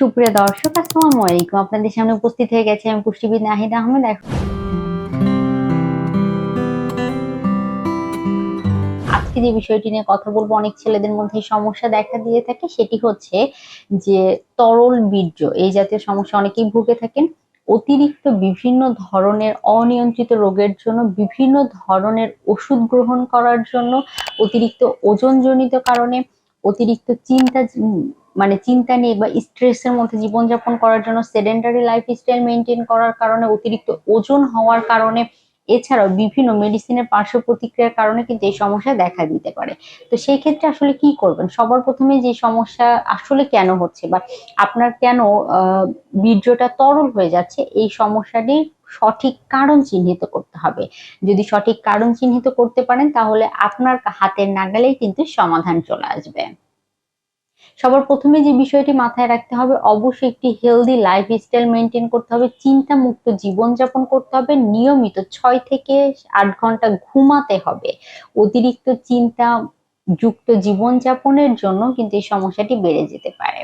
সুপ্রিয় দর্শক, আসসালামু আলাইকুম। আপনাদের সামনে উপস্থিত হয়ে গেছে আমি পুষ্টিবিদ নাহিদ আহমেদ। আজকে যে বিষয়টি নিয়ে কথা বলব। অনেক ছেলেদের মধ্যে সমস্যা দেখা দিয়ে থাকে। সেটি হচ্ছে যে তরল বীর্য, এই জাতীয় সমস্যা অনেকেই ভুগে থাকেন। অতিরিক্ত বিভিন্ন ধরনের অনিয়ন্ত্রিত রোগের জন্য, বিভিন্ন ধরনের ওষুধ গ্রহণ করার জন্য, অতিরিক্ত ওজনজনিত কারণে, অতিরিক্ত চিন্তা মানে চিন্তা নেই বা স্ট্রেসের মধ্যে জীবনযাপন করার জন্য সেডেন্টারি লাইফস্টাইল মেনটেন করার কারণে অতিরিক্ত ওজন হওয়ার কারণে, এছাড়াও বিভিন্ন মেডিসিনের পার্শ্ব প্রতিক্রিয়ার কারণে কিন্তু এই সমস্যা দেখা দিতে পারে। তো সেই ক্ষেত্রে আসলে কি করবেন? সবার প্রথমে যে সমস্যা আসলে কেন হচ্ছে বা আপনার কেন বীর্যটা তরল হয়ে যাচ্ছে, এই সমস্যাটির সঠিক কারণ চিহ্নিত করতে হবে। যদি সঠিক কারণ চিহ্নিত করতে পারেন, তাহলে আপনার হাতের নাগালেই কিন্তু সমাধান চলে আসবে। সবার প্রথমে যে বিষয়টি মাথায় রাখতে হবে, অবশ্যই একটি হেলদি লাইফ স্টাইল মেনটেন করতে হবে চিন্তা মুক্ত জীবনযাপন করতে হবে, নিয়মিত ছয় থেকে আট ঘণ্টা ঘুমাতে হবে। অতিরিক্ত চিন্তা যুক্ত জীবনযাপনের জন্য কিন্তু এই সমস্যাটি বেড়ে যেতে পারে।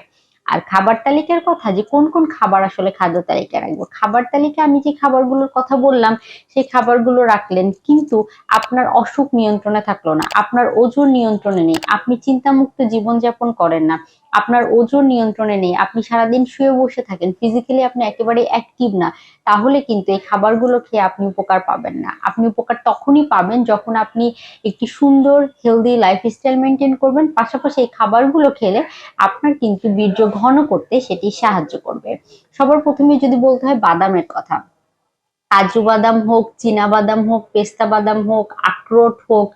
আর খাবার তালিকার কথা যে কোন কোন খাবার আসলে খাদ্য তালিকা রাখব? খাবার তালিকা আমি যে খাবারগুলোর কথা বললাম, সেই খাবারগুলো রাখলেন কিন্তু আপনার অসুখ নিয়ন্ত্রণে থাকল না, আপনার ওজন নিয়ন্ত্রণে নেই, আপনি চিন্তামুক্ত জীবনযাপন করেন না। আপনার ওজন নিয়ন্ত্রণে নেই, আপনি সারাদিন শুয়ে বসে থাকেন ফিজিক্যালি আপনি একেবারে অ্যাক্টিভ না, তাহলে কিন্তু এই খাবারগুলো খেয়ে আপনি উপকার পাবেন না। আপনি উপকার তখনই পাবেন যখন আপনি একটি সুন্দর হেলদি লাইফস্টাইল মেনটেন করবেন, পাশাপাশি এই খাবারগুলো খেলে আপনার কিন্তু বীর্য ঘন করতে সেটি সাহায্য করবে। সবার প্রথমে যদি বলতে হয় বাদামের কথা কাজু বাদাম হোক, চীনা বাদাম হোক, পেস্তা বাদাম হোক, আখরোট হোক,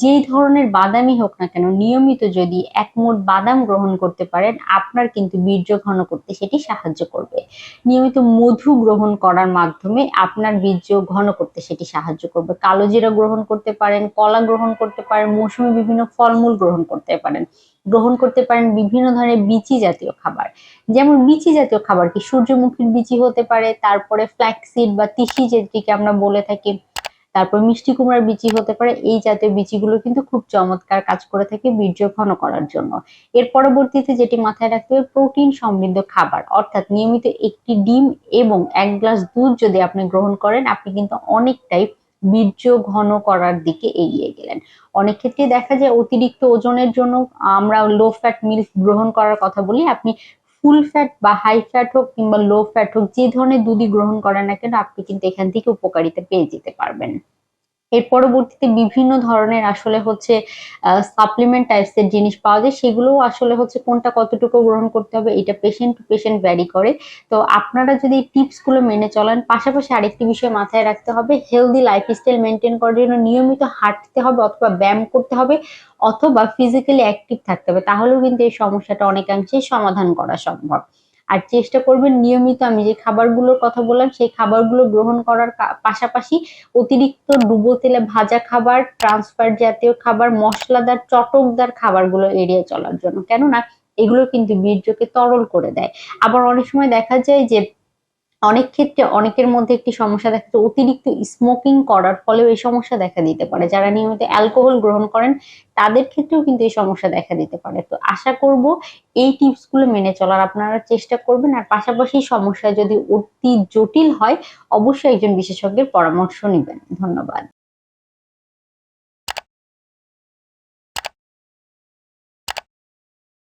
যেই ধরনের বাদামই হোক না কেন, নিয়মিত যদি এক বাদাম গ্রহণ করতে পারেন, আপনার কিন্তু বীর্য ঘন করতে সেটি সাহায্য করবে। নিয়মিত মধু গ্রহণ করার মাধ্যমে আপনার বীর্য ঘন করতে সেটি সাহায্য করবে। কালো জিরা গ্রহণ করতে পারেন, কলা গ্রহণ করতে পারেন, মৌসুমী বিভিন্ন ফলমূল গ্রহণ করতে পারেন। গ্রহণ করতে পারেন বিভিন্ন ধরনের বিচি জাতীয় খাবার। যেমন বিচি জাতীয় খাবার কি? সূর্যমুখীর বিচি হতে পারে, তারপরে ফ্ল্যাক্সিড বা তিসি যেটিকে আমরা বলে থাকি, তারপর মিষ্টি কুমড়ার বিচি হতে পারে। এই জাতীয় বিচিগুলো কিন্তু খুব চমৎকার কাজ করে থাকে বীর্য ঘন করার জন্য। এর পরবর্তীতে যেটি মাথায় রাখতে হবে, প্রোটিন সমৃদ্ধ খাবার। অর্থাৎ নিয়মিত একটি ডিম এবং এক গ্লাস দুধ যদি আপনি গ্রহণ করেন, আপনি কিন্তু অনেকটাই বীর্য ঘন করার দিকে এগিয়ে গেলেন। অনেক ক্ষেত্রে দেখা যায় অতিরিক্ত ওজনের জন্য আমরা লো ফ্যাট মিল্ক গ্রহণ করার কথা বলি। আপনি ফুল ফ্যাট বা হাই ফ্যাট হোক কিংবা লো ফ্যাট হোক, যে ধরনের দুধই গ্রহণ করেন না কেন, আপনি কিন্তু এখান থেকে উপকারিতা পেয়ে যেতে পারবেন। এর পরবর্তীতে বিভিন্ন ধরনের আসলে হচ্ছে সাপ্লিমেন্ট টাইপসের জিনিস পাওয়া যায়। সেগুলোও আসলে হচ্ছে কোনটা কতটুকু গ্রহণ করতে হবে, এটা পেশেন্ট টু পেশেন্ট ভ্যারি করে। তো আপনারা যদি এই টিপসগুলো মেনে চলেন, পাশাপাশি আরেকটি বিষয় মাথায় রাখতে হবে হেলদি লাইফস্টাইল মেনটেন করার জন্য নিয়মিত হাঁটতে হবে অথবা ব্যায়াম করতে হবে অথবা ফিজিক্যালি অ্যাক্টিভ থাকতে হবে। তাহলেও কিন্তু এই সমস্যাটা অনেকাংশেই সমাধান করা সম্ভব। আর চেষ্টা করবেন নিয়মিত, আমি যে খাবারগুলোর কথা বললাম, সেই খাবারগুলো গ্রহণ করার পাশাপাশি অতিরিক্ত ডুবো তেলে ভাজা খাবার, ট্রান্সফার জাতীয় খাবার, মশলাদার, চটকদার খাবারগুলো এড়িয়ে চলার জন্য। কেননা, এগুলো কিন্তু বীর্যকে তরল করে দেয়। আবার অনেক সময় দেখা যায় যে অনেক ক্ষেত্রে অনেকের মধ্যে একটি সমস্যা দেখা যায়, অতিরিক্ত স্মোকিং করার ফলেও এই সমস্যা দেখা দিতে পারে। যারা নিয়মিত অ্যালকোহল গ্রহণ করেন, তাদের ক্ষেত্রেও কিন্তু এই সমস্যা দেখা দিতে পারে। তো আশা করব এই টিপসগুলো মেনে চলার আপনারা চেষ্টা করবেন। আর পাশাপাশি সমস্যা যদি অতি জটিল হয়, অবশ্যই একজন বিশেষজ্ঞের পরামর্শ নেবেন। ধন্যবাদ।